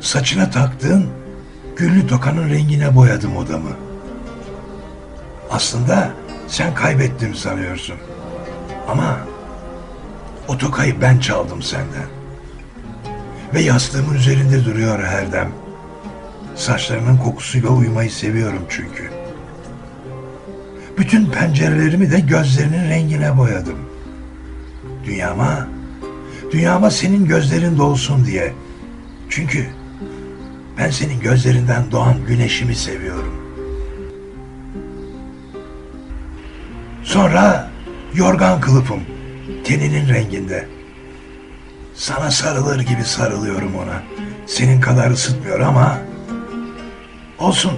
Saçına taktığın güllü tokanın rengine boyadım odamı. Aslında sen kaybettim sanıyorsun. Ama o tokayı ben çaldım senden. Ve yastığımın üzerinde duruyor her dem. Saçlarının kokusuyla uyumayı seviyorum çünkü. Bütün pencerelerimi de gözlerinin rengine boyadım. Dünyama, dünyama senin gözlerin dolsun diye. Çünkü ben senin gözlerinden doğan güneşimi seviyorum. Sonra yorgan kılıfım teninin renginde. Sana sarılır gibi sarılıyorum ona. Senin kadar ısıtmıyor ama olsun.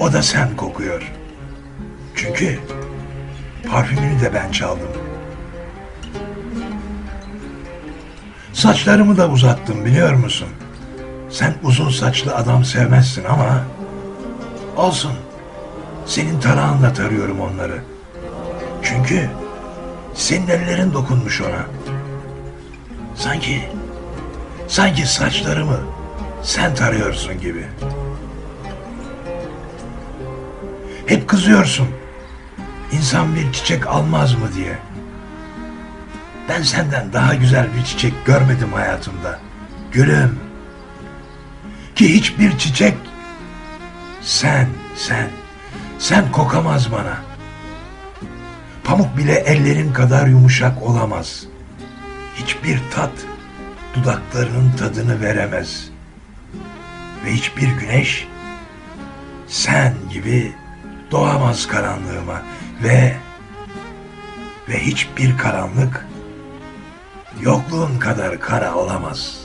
O da sen kokuyor. Çünkü parfümünü de ben çaldım. Saçlarımı da uzattım biliyor musun? Sen uzun saçlı adam sevmezsin ama olsun. Senin tarağınla tarıyorum onları. Çünkü senin ellerin dokunmuş ona. Sanki sanki saçlarımı sen tarıyorsun gibi. Hep kızıyorsun. İnsan bir çiçek almaz mı diye. Ben senden daha güzel bir çiçek görmedim hayatımda. Gülüm. Ki hiçbir çiçek sen, sen, sen kokamaz bana. Pamuk bile ellerin kadar yumuşak olamaz. Hiçbir tat dudaklarının tadını veremez. Ve hiçbir güneş sen gibi doğamaz karanlığıma ve ve hiçbir karanlık yokluğun kadar kara olamaz.''